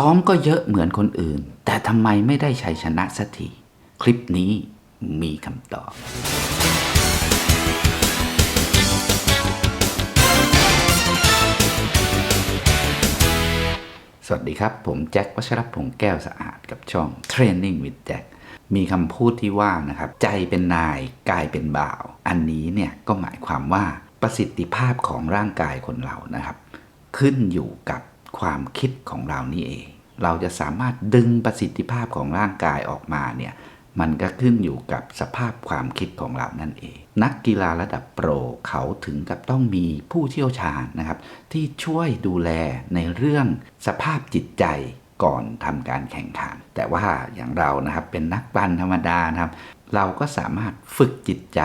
ซ้อมก็เยอะเหมือนคนอื่น แต่ทำไมไม่ได้ชัยชนะสักทีคลิปนี้มีคำตอบ สวัสดีครับ ผมแจ็ควัชรพงษ์แก้วสะอาดกับช่อง Training with Jack มีคำพูดที่ว่านะครับ ใจเป็นนายกายเป็นบ่าว อันนี้เนี่ยก็หมายความว่าประสิทธิภาพของร่างกายคนเรานะครับ ขึ้นอยู่กับ ความคิดของเรานี่เอง เราจะสามารถดึงประสิทธิภาพของร่างกายออกมาเนี่ยมันก็ขึ้นอยู่กับสภาพความคิดของเรานั่นเอง นักกีฬาระดับโปรเขาถึงกับต้องมีผู้เชี่ยวชาญนะครับ ที่ช่วยดูแลในเรื่องสภาพจิตใจก่อนทำการแข่งขัน แต่ว่าอย่างเรานะครับเป็นนักปั่นธรรมดานะครับ เราก็สามารถฝึกจิตใจ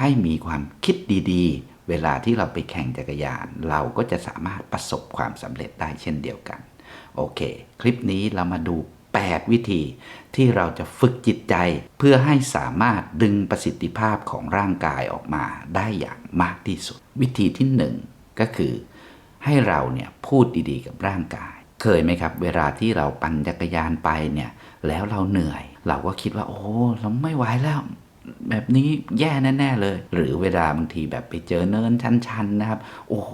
ให้มีความคิดดีๆ เวลาที่เราไปแข่งจักรยาน เราก็จะสามารถประสบความสำเร็จได้เช่นเดียวกัน โอเค คลิปนี้เรามาดู 8 วิธีที่เราจะฝึกจิตใจ เพื่อให้สามารถดึงประสิทธิภาพของร่างกายออกมาได้อย่างมากที่สุด วิธีที่ 1 ก็คือ ให้เราเนี่ยพูดดีๆ กับร่างกาย เคยไหมครับ เวลาที่เราปั่นจักรยานไปเนี่ยแล้วเราเหนื่อย เราก็คิดว่าโอ้เราไม่ไหวแล้ว แบบนี้แย่แน่ๆเลย หรือเวลาบางทีแบบไปเจอเนินชันๆนะครับ โอ้โห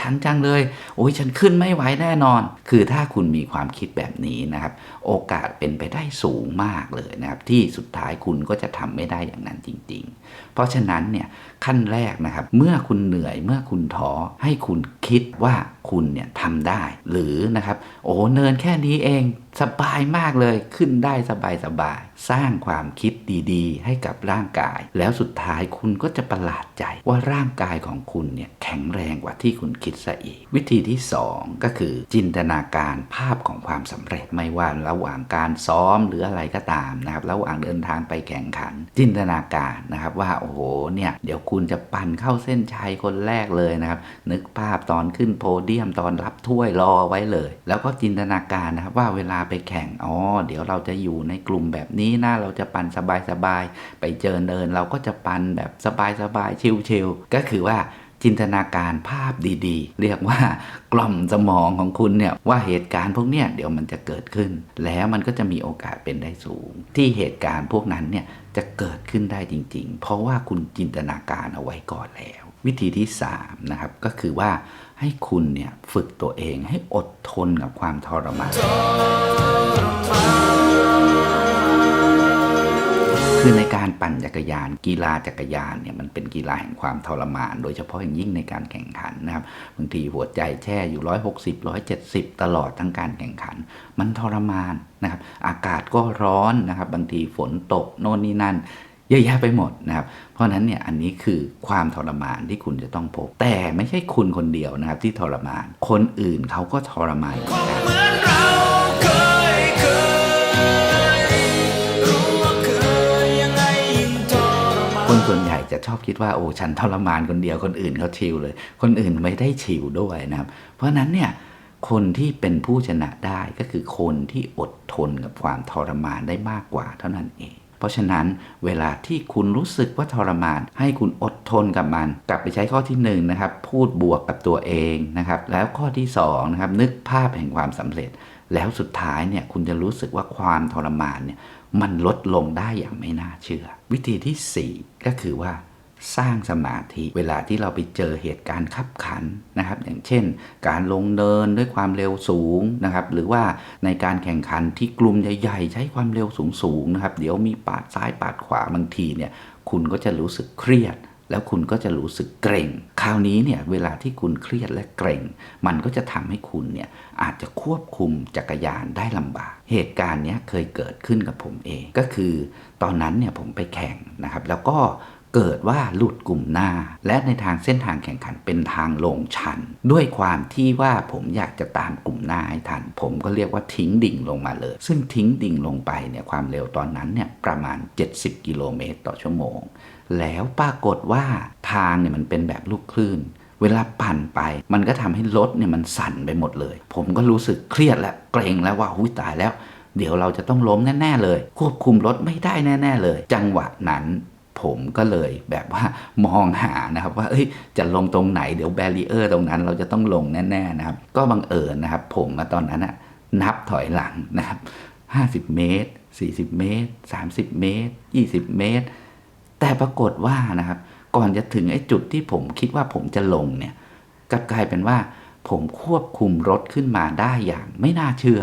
ชันจังเลย โอ้ยฉันขึ้นไม่ไหวแน่นอน คือถ้าคุณมีความคิดแบบนี้นะครับ โอกาสเป็นไปได้สูงมากเลยนะครับ ที่สุดท้ายคุณก็จะทำไม่ได้อย่างนั้นจริง ๆ เพราะฉะนั้นเนี่ยขั้นแรกนะครับ เมื่อคุณเหนื่อยเมื่อคุณท้อให้คุณคิดว่า คุณเนี่ยทำได้ หรือนะครับ โอ้เนินแค่นี้เองสบายมากเลยขึ้นได้สบายสบายๆสร้างความคิดดีๆ ให้กับร่างกาย แล้วสุดท้ายคุณก็จะประหลาดใจว่าร่างกายของคุณเนี่ยแข็งแรงกว่าที่คุณคิดซะอีก วิธีที่ 2 ก็คือจินตนาการภาพของความสำเร็จไม่ว่าระหว่างการซ้อมหรืออะไรก็ตามนะครับระหว่างเดินทางไปแข่งขัน จินตนาการนะครับว่าโอ้โหเนี่ยเดี๋ยวคุณจะปั่นเข้าเส้นชัยคนแรกเลยนะครับนึกภาพตอนขึ้นโพเดีียมตอนรับถ้วยรอไว้เลย แล้วก็จินตนาการนะครับว่าเวลาไปแข่งอ๋อเดี๋ยวเราจะอยู่ในกลุ่มแบบนี้นะเราจะปั่นสบายๆไปเจอเนิน เราก็จะปั่นแบบสบายๆชิลๆก็คือว่าจินตนาการภาพดีๆ เรียกว่ากล่อมสมองของคุณเนี่ยว่าเหตุการณ์พวกเนี้ยเดี๋ยวมันจะเกิดขึ้น แล้วมันก็จะมีโอกาสเป็นได้สูง ที่เหตุการณ์พวกนั้นเนี่ยจะเกิดขึ้นได้จริง ๆ เพราะว่าคุณจินตนาการเอาไว้ก่อนแล้ว วิธีที่3นะครับก็คือว่าให้คุณเนี่ยฝึกตัวเองให้อดทนกับความทรมานคือในการปั่นจักรยาน กีฬาจักรยานเนี่ยมันเป็นกีฬาแห่งความทรมาน โดยเฉพาะอย่างยิ่งในการแข่งขันนะครับบางทีหัวใจแช่อยู่ 160 170 ตลอดทั้งการแข่งขัน มันทรมานนะครับอากาศก็ร้อนนะครับบางทีฝนตกโน่นนี่นั่น เยอะแยะไปหมดนะครับ เพราะฉะนั้นเนี่ยอันนี้คือความทรมานที่คุณจะต้องพบ แต่ไม่ใช่คุณคนเดียวนะครับที่ทรมาน คนอื่นเขาก็ทรมานเหมือนกันเหมือนเราเคยเคยรู้ว่าเคยยังไงยิ่งทรมานคนส่วนใหญ่จะชอบคิดว่าโอ้ฉันทรมานคนเดียวคนอื่นเขาชิลเลย คนอื่นไม่ได้ชิลด้วยนะครับ เพราะฉะนั้นเนี่ยคนที่เป็นผู้ชนะได้ก็คือคนที่อดทนกับความทรมานได้มากกว่าเท่านั้นเองเพ ราะฉะนั้นเวลาที่คุณรู้สึกว่าทรมาน ให้คุณอดทนกับมัน กลับไปใช้ข้อที่หนึ่งนะครับพูดบวกกับตัวเองนะครับแล้วข้อที่สองนะครับนึกภาพแห่งความสำเร็จ แล้วสุดท้ายเนี่ยคุณจะรู้สึกว่าความทรมานเนี่ยมันลดลงได้อย่างไม่น่าเชื่อ วิธีที่ 4 ก็คือว่า สร้างสมาธิเวลาที่เราไปเจอเหตุการณ์ขับขันนะครับ อย่างเช่น การลงเดินด้วยความเร็วสูงนะครับหรือว่าในการแข่งขันที่กลุ่มใหญ่ๆ ใช้ความเร็วสูงๆนะครับเดี๋ยวมีปาดซ้ายปาดขวาบางทีเนี่ยคุณก็จะรู้สึกเครียด แล้วคุณก็จะรู้สึกเกรงคราวนี้เนี่ยเวลาที่คุณเครียดและเกรงมันก็จะทำให้คุณเนี่ยอาจจะควบคุมจักรยานได้ลำบาก เหตุการณ์นี้เคยเกิดขึ้นกับผมเองก็คือ ตอนนั้นเนี่ยผมไปแข่งนะครับ แล้วก็ เกิดว่าหลุดกลุ่มหน้า และในทางเส้นทางแข่งขันเป็นทางลงชัน ด้วยความที่ว่าผมอยากจะตามกลุ่มหน้าให้ทัน ผมก็เรียกว่าทิ้งดิ่งลงมาเลย ซึ่งทิ้งดิ่งลงไปเนี่ยความเร็วตอนนั้นเนี่ยประมาณ 70 กิโลเมตรต่อชั่วโมง แล้วปรากฏว่าทางเนี่ยมันเป็นแบบลูกคลื่นเวลาปั่นไปมันก็ทำให้รถเนี่ยมันสั่นไปหมดเลย ผมก็รู้สึกเครียดและเกรงแล้วว่าหุยตายแล้ว เดี๋ยวเราจะต้องล้มแน่ ๆ เลย ควบคุมรถไม่ได้แน่ ๆ เลย จังหวะนั้น ผมก็เลยแบบว่ามองหานะครับว่าเอ้ยจะลงตรงไหนเดี๋ยวแบรีเออร์ตรงนั้นเราจะต้องลงแน่ๆนะครับ ก็บังเอิญนะครับ ผมมาตอนนั้นอะนับถอยหลังนะครับ 50 เมตร 40 เมตร 30 เมตร 20 เมตร แต่ปรากฏว่านะครับ ก่อนจะถึงไอ้จุดที่ผมคิดว่าผมจะลงเนี่ยกลับกลายเป็นว่า ผมควบคุมรถขึ้นมาได้อย่างไม่น่าเชื่อ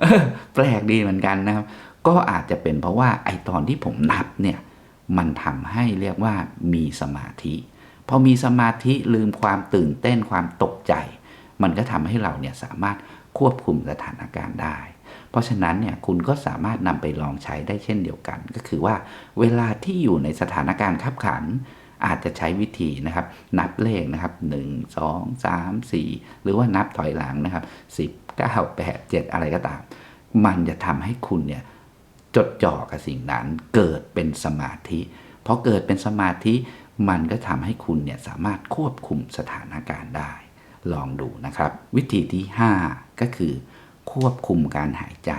เออแปลกดีเหมือนกันนะครับ ก็อาจจะเป็นเพราะว่าไอตอนที่ผมนับเนี่ย มันทำให้เรียกว่ามีสมาธิพอมีสมาธิลืมความตื่นเต้นความตกใจ มันก็ทำให้เราเนี่ยสามารถควบคุมสถานการณ์ได้ เพราะฉะนั้นเนี่ยคุณก็สามารถนำไปลองใช้ได้เช่นเดียวกัน ก็คือว่าเวลาที่อยู่ในสถานการณ์ขับขัน อาจจะใช้วิธีนะครับ นับเลขนะครับ 1 2 3 4 หรือว่านับถอยหลังนะครับ 10 9 8 7 อะไรก็ตาม มันจะทำให้คุณเนี่ย จดจ่อกับสิ่งนั้นเกิดเป็นสมาธิพอเกิดเป็นสมาธิมันก็ทำให้คุณเนี่ยสามารถควบคุมสถานการณ์ได้ ลองดูนะครับ วิธีที่ 5 ก็คือ ควบคุมการหายใจ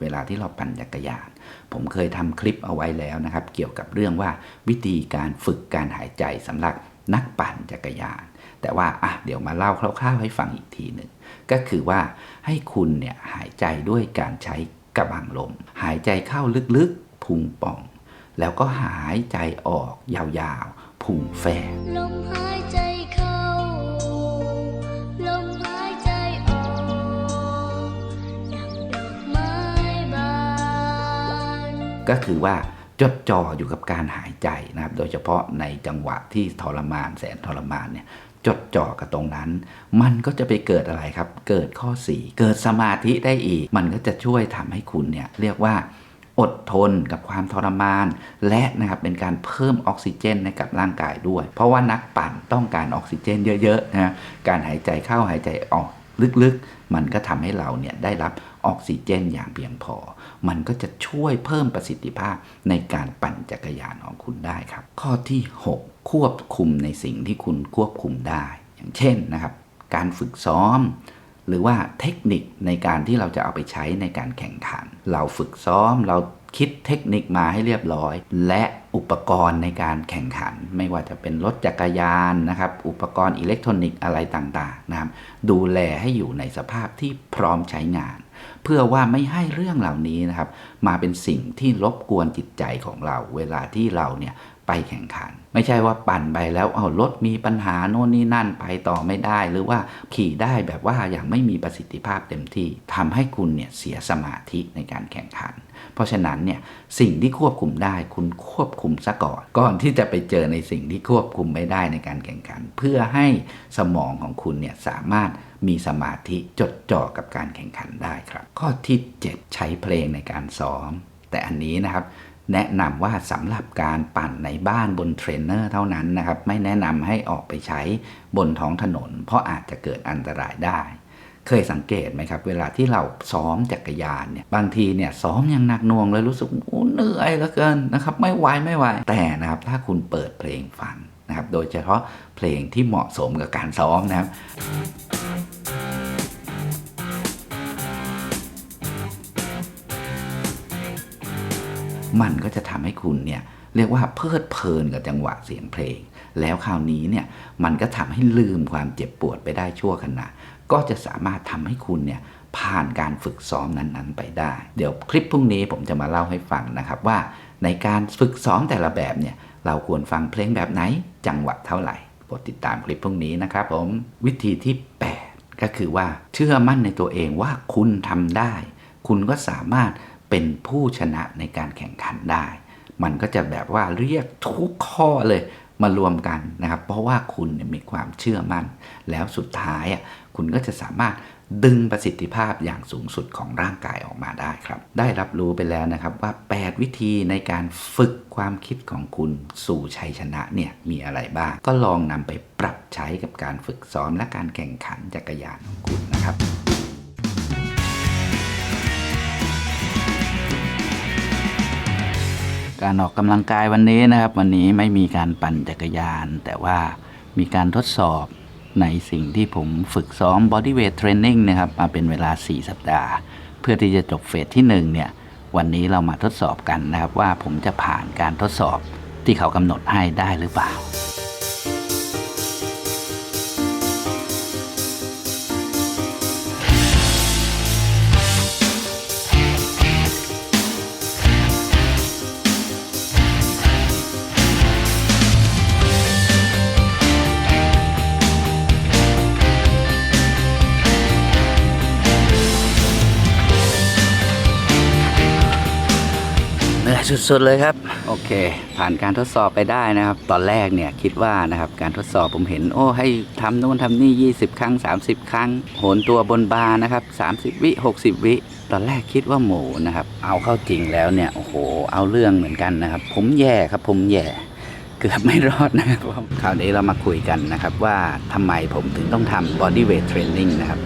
เวลาที่เราปั่นจักรยาน ผมเคยทำคลิปเอาไว้แล้วนะครับ เกี่ยวกับเรื่องว่าวิธีการฝึกการหายใจสำหรับนักปั่นจักรยาน แต่ว่าอะเดี๋ยวมาเล่าคร่าวๆให้ฟังอีกทีหนึ่งก็คือว่าให้คุณเนี่ยหายใจด้วยการใช้ กระบังลม หายใจเข้าลึกๆพุงป่อง แล้วก็หายใจออกยาวๆพุงแฟบลมหายใจเข้าลมหายใจออกดังดอกไม้บานก็คือว่าจดจ่ออยู่กับการหายใจนะครับ โดยเฉพาะในจังหวะที่ทรมานแสนทรมานเนี่ย จดจ่อกับตรงนั้น มันก็จะไปเกิดอะไรครับ เกิดข้อ 4 เกิดสมาธิได้อีก มันก็จะช่วยทำให้คุณเนี่ยเรียกว่าอดทนกับความทรมาน และนะครับเป็นการเพิ่มออกซิเจนให้กับร่างกายด้วย เพราะว่านักปั่นต้องการออกซิเจนเยอะๆนะการหายใจเข้าหายใจออก ลึกๆ มันก็ทำให้เราเนี่ยได้รับออกซิเจนอย่างเพียงพอ มันก็จะช่วยเพิ่มประสิทธิภาพในการปั่นจักรยานของคุณได้ครับ ข้อที่ 6 ควบคุมในสิ่งที่คุณควบคุมได้ อย่างเช่นนะครับการฝึกซ้อม หรือว่าเทคนิคในการที่เราจะเอาไปใช้ในการแข่งขัน เราฝึกซ้อมเรา คิดเทคนิคมาให้เรียบร้อย และอุปกรณ์ในการแข่งขัน ไม่ว่าจะเป็นรถจักรยานนะครับ อุปกรณ์อิเล็กทรอนิกส์อะไรต่างๆนะครับ ดูแลให้อยู่ในสภาพที่พร้อมใช้งาน เพื่อว่าไม่ให้เรื่องเหล่านี้นะครับ มาเป็นสิ่งที่รบกวนจิตใจของเรา เวลาที่เราเนี่ย ไปแข่งขัน ไม่ใช่ว่าปั่นไปแล้วเอารถมีปัญหาโน่นนี่นั่นไปต่อไม่ได้ หรือว่าขี่ได้แบบว่าอย่างไม่มีประสิทธิภาพเต็มที่ทำให้คุณเนี่ยเสียสมาธิในการแข่งขัน เพราะฉะนั้นเนี่ยสิ่งที่ควบคุมได้คุณควบคุมซะก่อน ก่อนที่จะไปเจอในสิ่งที่ควบคุมไม่ได้ในการแข่งขัน เพื่อให้สมองของคุณเนี่ยสามารถมีสมาธิจดจ่อกับการแข่งขันได้ครับ ข้อที่ 7 ใช้เพลงในการซ้อม แต่อันนี้นะครับ แนะนำว่าสำหรับการปั่นในบ้านบนเทรนเนอร์เท่านั้นนะครับ ไม่แนะนำให้ออกไปใช้บนท้องถนน เพราะอาจจะเกิดอันตรายได้ เคยสังเกตไหมครับ เวลาที่เราซ้อมจักรยานเนี่ยบางทีเนี่ยซ้อมอย่างหนักหน่วงเลยรู้สึกเหนื่อยเหลือเกินนะครับ ไม่ไหวไม่ไหวแต่นะครับ ถ้าคุณเปิดเพลงฟังนะครับ โดยเฉพาะเพลงที่เหมาะสมกับการซ้อมนะครับ มันก็จะทำให้คุณเนี่ยเรียกว่าเพลิดเพลินกับจังหวะเสียงเพลง แล้วคราวนี้เนี่ยมันก็ทำให้ลืมความเจ็บปวดไปได้ชั่วขณะ ก็จะสามารถทำให้คุณเนี่ยผ่านการฝึกซ้อมนั้นๆ ไปได้ เดี๋ยวคลิปพรุ่งนี้ผมจะมาเล่าให้ฟังนะครับว่า ในการฝึกซ้อมแต่ละแบบเนี่ยเราควรฟังเพลงแบบไหน จังหวะเท่าไหร่โปรดติดตามคลิปพรุ่งนี้นะครับผมวิธีที่ 8 ก็คือว่าเชื่อมั่นในตัวเองว่าคุณทำได้ คุณก็สามารถ เป็นผู้ชนะในการแข่งขันได้ มันก็จะแบบว่าเรียกทุกข้อเลยมารวมกันนะครับ เพราะว่าคุณมีความเชื่อมั่น แล้วสุดท้ายอะคุณก็จะสามารถดึงประสิทธิภาพอย่างสูงสุดของร่างกายออกมาได้ครับ ได้รับรู้ไปแล้วนะครับว่า 8 วิธีในการฝึกความคิดของคุณสู่ชัยชนะเนี่ยมีอะไรบ้าง ก็ลองนำไปปรับใช้กับการฝึกซ้อมและการแข่งขันจักรยานของคุณนะครับ การออกกำลังกายวันนี้นะครับ วันนี้ไม่มีการปั่นจักรยาน แต่ว่ามีการทดสอบในสิ่งที่ผมฝึกซ้อม bodyweight training นะครับ มาเป็นเวลา 4 สัปดาห์ เพื่อที่จะจบเฟสที่ 1 เนี่ย วันนี้เรามาทดสอบกันนะครับ ว่าผมจะผ่านการทดสอบที่เขากำหนดให้ได้หรือเปล่า สุดๆเลยครับ โอเค ผ่านการทดสอบไปได้นะครับ ตอนแรกเนี่ยคิดว่านะครับการทดสอบผมเห็น โอ้ให้ทำนู่นทำนี่ 20 ครั้ง 30 ครั้ง โหนตัวบนบาร์นะครับ 30 วิ 60 วิตอนแรกคิดว่าหมูนะครับ เอาเข้าจริงแล้วเนี่ย โอ้โห เอาเรื่องเหมือนกันนะครับ ผมแย่ครับ ผมแย่ เกือบไม่รอดนะครับคราวนี้เรามาคุยกันนะครับว่าทำไมผมถึงต้องทำ body weight training นะครับ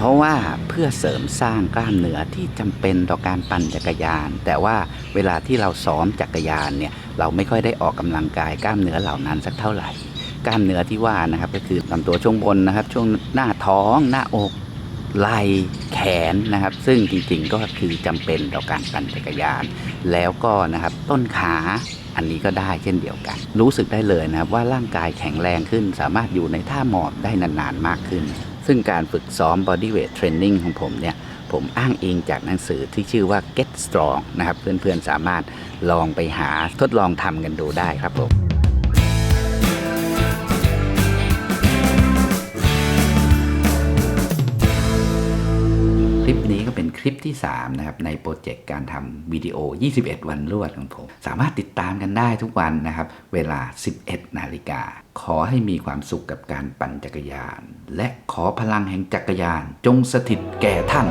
เพราะว่าเพื่อเสริมสร้างกล้ามเนื้อที่จำเป็นต่อการปั่นจักรยาน แต่ว่าเวลาที่เราซ้อมจักรยานเนี่ยเราไม่ค่อยได้ออกกำลังกายกล้ามเนื้อเหล่านั้นสักเท่าไหร่ กล้ามเนื้อที่ว่านะครับก็คือลำตัวช่วงบนนะครับ ช่วงหน้าท้องหน้าอกไหล่แขนนะครับ ซึ่งจริงๆก็คือจำเป็นต่อการปั่นจักรยาน แล้วก็นะครับต้นขาอันนี้ก็ได้เช่นเดียวกัน รู้สึกได้เลยนะครับว่าร่างกายแข็งแรงขึ้น สามารถอยู่ในท่าหมอบได้นานๆมากขึ้น ซึ่งการฝึกซ้อม body weight training ของผมเนี่ย ผมอ้างอิงจากหนังสือที่ชื่อว่า Get Strong นะครับ เพื่อนๆสามารถลองไปหาทดลองทำกันดูได้ครับผม คลิปที่ 3 นะครับ ในโปรเจกต์การทำวิดีโอ 21 วันรวดของผม สามารถติดตามกันได้ทุกวันนะครับ เวลา 11 นาฬิกา ขอให้มีความสุขกับการปั่นจักรยาน และขอพลังแห่งจักรยานจงสถิตแก่ท่าน